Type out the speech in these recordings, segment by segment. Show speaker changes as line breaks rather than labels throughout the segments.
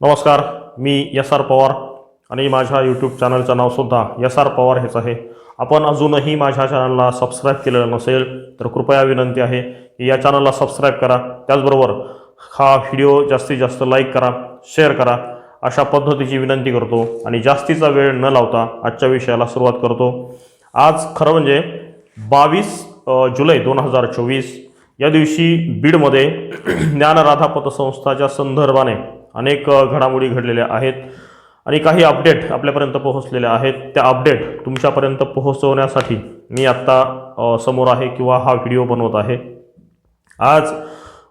नमस्कार मी S R Pawar आणि माझ्या यूट्यूब चॅनलचं नावसुद्धा एस आर पवार हेच आहे. आपण अजूनही माझ्या चॅनलला सबस्क्राईब केलेलं नसेल तर कृपया विनंती आहे की या चॅनलला सबस्क्राईब करा. त्याचबरोबर हा व्हिडिओ जास्तीत जास्त लाईक करा शेअर करा. अशा पद्धतीची विनंती करतो आणि जास्तीचा वेळ न लावता आजच्या विषयाला सुरुवात करतो. आज खरं म्हणजे बावीस जुलै दोन हजार चोवीस या दिवशी बीडमध्ये ज्ञानराधा पतसंस्थाच्या संदर्भाने अनेक घडामोडी घडलेल्या आहेत आणि काही अपडेट आपल्यापर्यंत पोहोचलेल्या आहेत. त्या अपडेट तुमच्यापर्यंत पोहोचवण्यासाठी मी आत्ता समोर आहे किंवा हा व्हिडिओ बनवत आहे. आज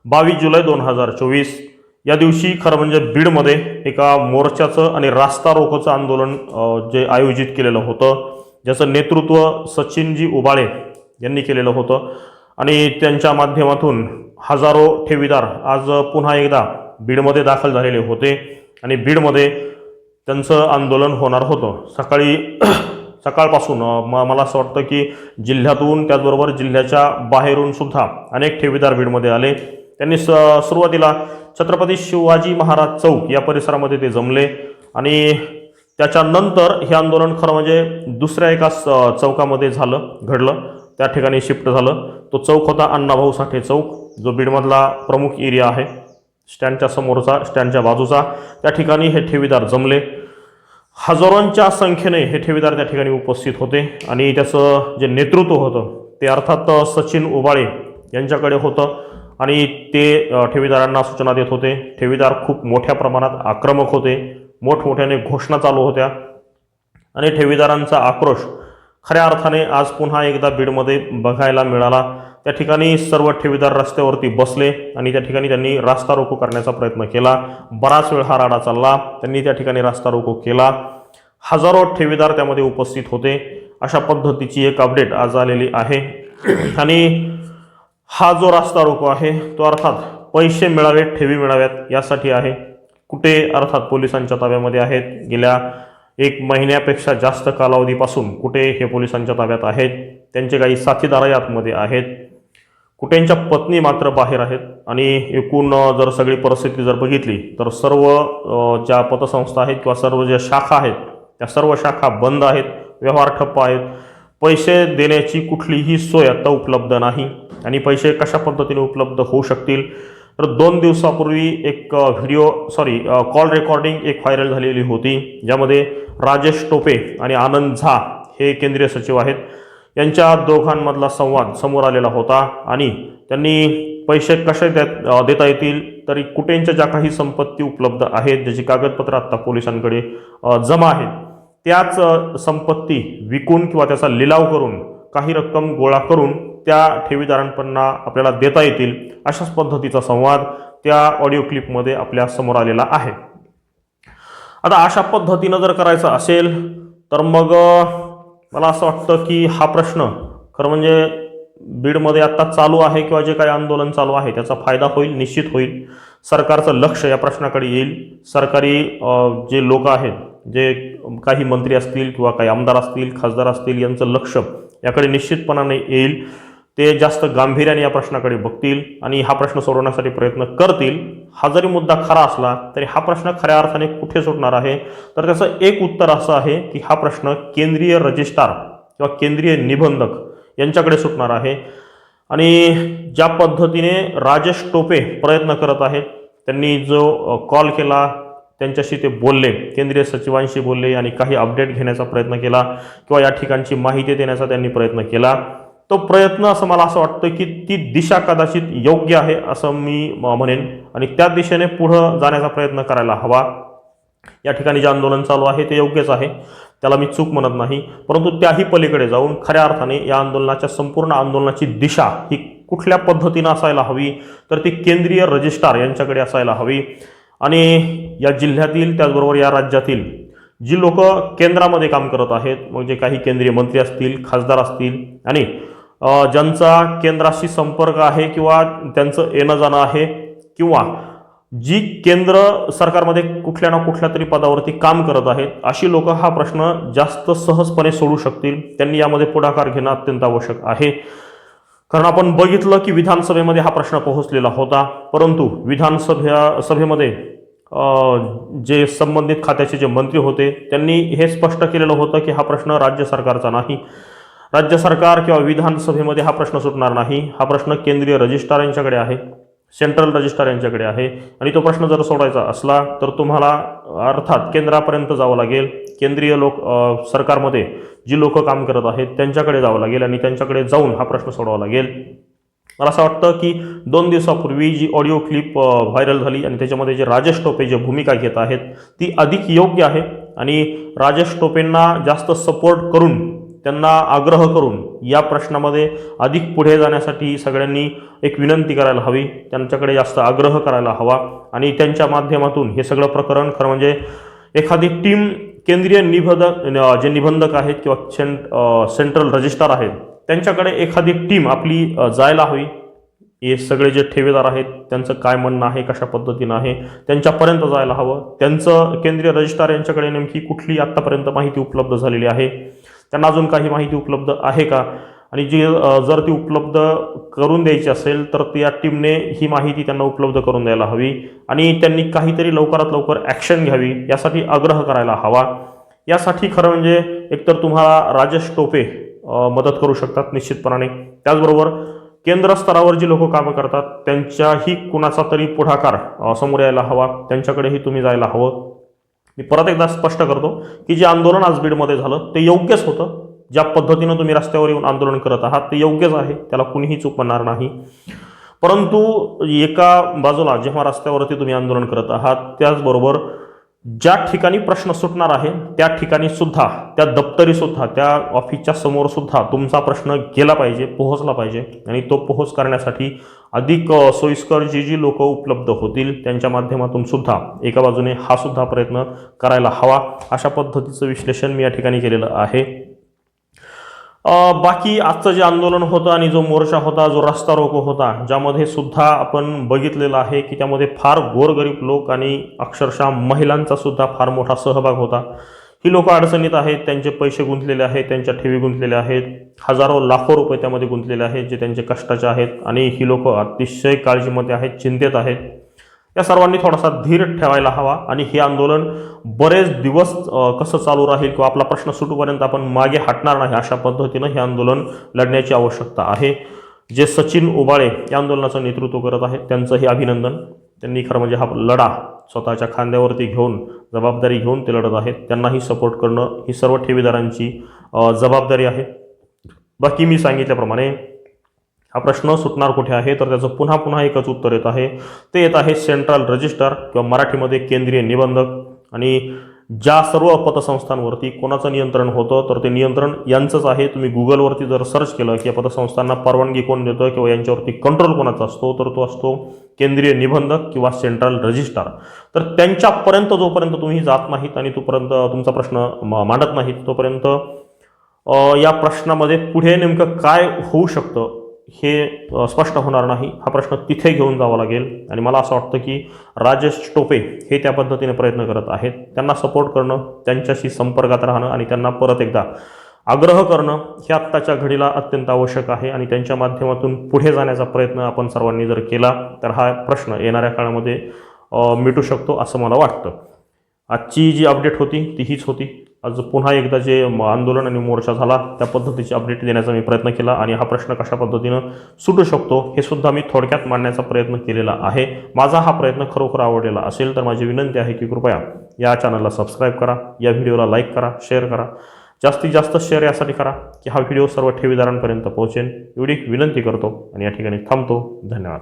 बावीस जुलै दोन हजार चोवीस या दिवशी खरं म्हणजे बीडमध्ये एका मोर्चाचं आणि रास्ता रोकोचं आंदोलन जे आयोजित केलेलं होतं ज्याचं नेतृत्व सचिनजी उबाळे यांनी केलेलं होतं. आणि त्यांच्या माध्यमातून हजारो ठेवीदार आज पुन्हा एकदा बीडमध्ये दाखल झालेले होते आणि बीडमध्ये त्यांचं आंदोलन होणार होतं. सकाळी सकाळपासून म मला असं वाटतं की जिल्ह्यातून त्याचबरोबर जिल्ह्याच्या बाहेरून सुद्धा अनेक ठेवीदार बीडमध्ये आले. त्यांनी स सुरुवातीला छत्रपती शिवाजी महाराज चौक या परिसरामध्ये ते जमले आणि त्याच्यानंतर हे आंदोलन खरं म्हणजे दुसऱ्या एका स- चौकामध्ये झालं घडलं. त्या ठिकाणी शिफ्ट झालं. तो चौक होता अण्णाभाऊ साठे चौक जो बीडमधला प्रमुख एरिया आहे. स्टँडच्या समोरचा स्टँडच्या बाजूचा. त्या ठिकाणी हे ठेवीदार जमले. हजारोंच्या संख्येने हे ठेवीदार त्या ठिकाणी उपस्थित होते. आणि त्याचं जे नेतृत्व होतं ते अर्थात सचिन उबाळे यांच्याकडे होतं. आणि ते ठेवीदारांना सूचना देत होते. ठेवीदार खूप मोठ्या प्रमाणात आक्रमक होते. मोठमोठ्याने घोषणा चालू होत्या. आणि ठेवीदारांचा आक्रोश खऱ्या अर्थाने आज पुन्हा एकदा बीडमध्ये बघायला मिळाला. त्या ठिकाणी सर्व ठेवीदार रस्त्यावरती बसले आणि त्या ठिकाणी त्यांनी रास्ता रोको करण्याचा प्रयत्न केला. बराच वेळ हा राडा चालला. त्यांनी त्या ठिकाणी रास्ता रोको केला. हजारो ठेवीदार त्यामध्ये उपस्थित होते. अशा पद्धतीची एक अपडेट आज आलेली आहे. आणि हा जो रास्ता रोको आहे तो अर्थात पैसे मिळावेत ठेवी मिळाव्यात यासाठी आहे. कुठे अर्थात पोलिसांच्या ताब्यामध्ये आहेत? गेल्या एक महिन्यापेक्षा जास्त कालावधीपासून कुठे हे पोलिसांच्या ताब्यात आहेत? त्यांचे काही साथीदारही आतमध्ये आहेत. कुठेंच्या पत्नी मात्र बाहेर आहेत. आणि एकूण जर सगळी परिस्थिती जर बघितली तर सर्व ज्या पतसंस्था आहेत किंवा सर्व ज्या शाखा आहेत त्या सर्व शाखा बंद आहेत व्यवहार ठप्प आहेत. पैसे देण्याची कुठलीही सोय आता उपलब्ध नाही. आणि पैसे कशा पद्धतीने उपलब्ध होऊ शकतील? तर दोन दिवसापूर्वी एक व्हिडिओ सॉरी कॉल रेकॉर्डिंग एक व्हायरल झालेली होती ज्यामध्ये राजेश टोपे आणि आनंद झा हे केंद्रीय सचिव आहेत. यांच्या दोघांमधला संवाद समोर आलेला होता आणि त्यांनी पैसे कसे द्या देता येतील तरी कुटेंच्या ज्या काही संपत्ती उपलब्ध आहेत ज्याची कागदपत्र आत्ता पोलिसांकडे जमा आहेत त्याच संपत्ती विकून किंवा त्याचा लिलाव करून काही रक्कम गोळा करून त्या ठेवीदारांना आपल्याला देता येतील अशाच पद्धतीचा संवाद त्या ऑडिओ क्लिपमध्ये आपल्यासमोर आलेला आहे. आता अशा पद्धतीनं जर करायचं असेल तर मग मला असं वाटतं की हा प्रश्न खरं म्हणजे बीडमध्ये आत्ता चालू आहे किंवा जे काही आंदोलन चालू आहे त्याचा फायदा होईल निश्चित होईल. सरकारचं लक्ष या प्रश्नाकडे येईल. सरकारी जे लोक आहेत जे काही मंत्री असतील किंवा काही आमदार असतील खासदार असतील यांचं लक्ष याकडे निश्चितपणाने येईल. ते जास्त गांभीर्याने या प्रश्नाकडे बघतील आणि हा प्रश्न सोडवण्यासाठी प्रयत्न करतील. हा जरी मुद्दा खरा असला तरी हा प्रश्न खऱ्या अर्थाने कुठे सुटणार आहे? तर त्याचं एक उत्तर असं आहे की हा प्रश्न केंद्रीय रजिस्ट्रार किंवा केंद्रीय निबंधक यांच्याकडे सुटणार आहे. आणि ज्या पद्धतीने राजेश टोपे प्रयत्न करत आहेत त्यांनी जो कॉल केला त्यांच्याशी ते बोलले केंद्रीय सचिवांशी बोलले आणि काही अपडेट घेण्याचा प्रयत्न केला किंवा या ठिकाणची माहिती देण्याचा त्यांनी प्रयत्न केला तो प्रयत्न असं मला असं वाटतं की ती दिशा कदाचित योग्य आहे असं मी म- म्हणेन. आणि त्या दिशेने पुढं जाण्याचा प्रयत्न करायला हवा. या ठिकाणी जे आंदोलन चालू आहे ते योग्यच आहे. त्याला मी चूक म्हणत नाही. परंतु त्याही पलीकडे जाऊन खऱ्या अर्थाने या आंदोलनाच्या संपूर्ण आंदोलनाची दिशा ही कुठल्या पद्धतीनं असायला हवी तर ती केंद्रीय रजिस्ट्रार यांच्याकडे असायला हवी. आणि या जिल्ह्यातील त्याचबरोबर या राज्यातील जी लोक केंद्रामध्ये काम करत आहेत म्हणजे काही केंद्रीय मंत्री असतील खासदार असतील आणि ज्यांचा केंद्राशी संपर्क आहे किंवा त्यांचं येणं जाणं आहे किंवा जी केंद्र सरकारमध्ये कुठल्या ना कुठल्या तरी पदावरती काम करत आहेत अशी लोक हा प्रश्न जास्त सहजपणे सोडू शकतील. त्यांनी यामध्ये पुढाकार घेणं अत्यंत आवश्यक आहे. कारण आपण बघितलं की विधानसभेमध्ये हा प्रश्न पोहोचलेला होता परंतु विधानसभा सभेमध्ये जे संबंधित खात्याचे जे मंत्री होते त्यांनी हे स्पष्ट केलेलं होतं की हा प्रश्न राज्य सरकारचा नाही. राज्य सरकार किंवा विधानसभेमध्ये हा प्रश्न सुटणार नाही. हा प्रश्न केंद्रीय रजिस्ट्रार यांच्याकडे आहे. सेंट्रल रजिस्ट्रार यांच्याकडे आहे. आणि तो प्रश्न जर सोडायचा असला तर तुम्हाला अर्थात केंद्रापर्यंत जावं लागेल. केंद्रीय लोक सरकारमध्ये जी लोक काम करत आहेत त्यांच्याकडे जावं लागेल आणि त्यांच्याकडे जाऊन हा प्रश्न सोडावा लागेल. मला असं वाटतं की दोन दिवसापूर्वी जी ऑडिओ क्लिप व्हायरल झाली आणि त्याच्यामध्ये जे राजेश टोपे जे भूमिका घेत आहेत ती अधिक योग्य आहे. आणि राजेश टोपेंना जास्त सपोर्ट करून त्यांना आग्रह करून या प्रश्नामध्ये अधिक पुढे जाण्यासाठी सगळ्यांनी एक विनंती करायला हवी. त्यांच्याकडे जास्त आग्रह करायला हवा आणि त्यांच्या माध्यमातून हे सगळं प्रकरण खरं म्हणजे एखादी टीम केंद्रीय निबंधक जे निबंधक आहेत किंवा सेंट सेंट्रल रजिस्ट्रार आहेत त्यांच्याकडे एखादी टीम आपली जायला हवी. हे सगळे जे ठेवेदार आहेत त्यांचं काय म्हणणं आहे कशा पद्धतीनं आहे त्यांच्यापर्यंत जायला हवं. त्यांचं केंद्रीय रजिस्ट्रार यांच्याकडे नेमकी कुठली आत्तापर्यंत माहिती उपलब्ध झालेली आहे त्यांना अजून काही माहिती उपलब्ध आहे का? आणि जी जर ती उपलब्ध करून द्यायची असेल तर त्या टीमने ही माहिती त्यांना उपलब्ध करून द्यायला हवी. आणि त्यांनी काहीतरी लवकरात लवकर ॲक्शन घ्यावी यासाठी आग्रह करायला हवा. यासाठी खरं म्हणजे एकतर तुम्हाला राजेश टोपे मदत करू शकतात निश्चितपणाने. त्याचबरोबर केंद्र स्तरावर जी लोक कामं करतात त्यांच्याही कुणाचा तरी पुढाकार समोर यायला हवा. त्यांच्याकडेही तुम्ही जायला हवं. मी परत एकदा स्पष्ट करतो की जे आंदोलन आज बीडमध्ये झालं ते योग्यच होतं. ज्या पद्धतीनं तुम्ही रस्त्यावर येऊन आंदोलन करत आहात ते योग्यच आहे. त्याला कुणीही चूक म्हणणार नाही. परंतु एका बाजूला जेव्हा रस्त्यावरती तुम्ही आंदोलन करत आहात त्याचबरोबर ज्या ठिकाणी प्रश्न सुटणार आहे त्या ठिकाणी सुद्धा त्या दप्तरी सुद्धा त्या ऑफिसच्या समोर सुद्धा तुमचा प्रश्न गेला पाहिजे पोहोचला पाहिजे आणि तो पोहोच करण्यासाठी अधिक सोयीस्कर जी जी लोक उपलब्ध होतील त्यांच्या माध्यमातून सुद्धा एका बाजूने हा सुद्धा प्रयत्न करायला हवा. अशा पद्धतीचं विश्लेषण मी या ठिकाणी केलेलं आहे. बाकी आजचं जे आंदोलन होतं आणि जो मोर्चा होता जो रस्ता रोको होता ज्यामध्ये सुद्धा आपण बघितलेलं आहे की त्यामध्ये फार गोरगरीब लोक आणि अक्षरशः महिलांचा सुद्धा फार मोठा सहभाग होता. ही लोक अडचणीत आहेत त्यांचे पैसे गुंतलेले आहेत त्यांच्या ठेवी गुंतलेल्या आहेत हजारो लाखो रुपये त्यामध्ये गुंतलेले आहेत जे त्यांचे कष्टाचे आहेत आणि ही लोकं अतिशय काळजीमध्ये आहेत चिंतेत आहेत. या सर्वांनी थोडासा धीर ठेवायला हवा आणि हे आंदोलन बरेच दिवस कसं चालू राहील किंवा आपला प्रश्न सुटूपर्यंत आपण मागे हटणार नाही अशा पद्धतीनं हे आंदोलन लढण्याची आवश्यकता आहे. जे सचिन उबाळे या आंदोलनाचं नेतृत्व करत आहेत त्यांचंही अभिनंदन. त्यांनी खरं म्हणजे हा लढा स्वतःच्या खांद्यावरती घेऊन जबाबदारी घेऊन ते लढत आहेत. त्यांनाही सपोर्ट करणं ही सर्व ठेवीदारांची जबाबदारी आहे. बाकी मी सांगितल्याप्रमाणे हा प्रश्न सुटणार कुठे आहे? तर त्याचं पुन्हा पुन्हा एकच उत्तर येत आहे. ते येत आहे सेंट्रल रजिस्टर किंवा मराठीमध्ये केंद्रीय निबंधक. आणि ज्या सर्व पतसंस्थांवरती कोणाचं नियंत्रण होतं तर ते नियंत्रण यांचंच आहे. तुम्ही गुगलवरती जर सर्च केलं की या पतसंस्थांना परवानगी कोण देतं किंवा यांच्यावरती कंट्रोल कोणाचा असतो तर तो असतो केंद्रीय निबंधक किंवा सेंट्रल रजिस्ट्रार तर त्यांच्यापर्यंत जोपर्यंत तुम्ही जात नाहीत आणि तोपर्यंत तुमचा प्रश्न म- मांडत नाहीत तोपर्यंत या प्रश्नामध्ये पुढे नेमकं काय होऊ शकतं? हे स्पष्ट होणार नाही. हा प्रश्न तिथे घेऊन जावा लागेल. आणि मला असं वाटतं की राजेश टोपे हे त्या पद्धतीने प्रयत्न करत आहेत. त्यांना सपोर्ट करणं त्यांच्याशी संपर्कात राहणं आणि त्यांना परत एकदा आग्रह करणं हे आत्ताच्या घडीला अत्यंत आवश्यक आहे. आणि त्यांच्या माध्यमातून पुढे जाण्याचा प्रयत्न आपण सर्वांनी जर केला तर हा प्रश्न येणाऱ्या काळामध्ये मिटू शकतो असं मला वाटतं. आजची जी अपडेट होती ती हीच होती. आज पुन्हा एकदा जे म- आंदोलन आणि मोर्चा झाला त्या पद्धतीची अपडेट देण्याचा मी प्रयत्न केला आणि हा प्रश्न कशा पद्धतीनं सुटू शकतो हे सुद्धा मी थोडक्यात मांडण्याचा प्रयत्न केलेला आहे. माझा हा प्रयत्न खरोखर आवडलेला असेल तर माझी विनंती आहे की कृपया या चॅनलला सबस्क्राईब करा या व्हिडिओला लाईक करा शेअर करा. जास्तीत जास्त शेअर यासाठी करा की हा व्हिडिओ सर्व ठेवीदारांपर्यंत पोहोचेल एवढी विनंती करतो आणि या ठिकाणी थांबतो. धन्यवाद.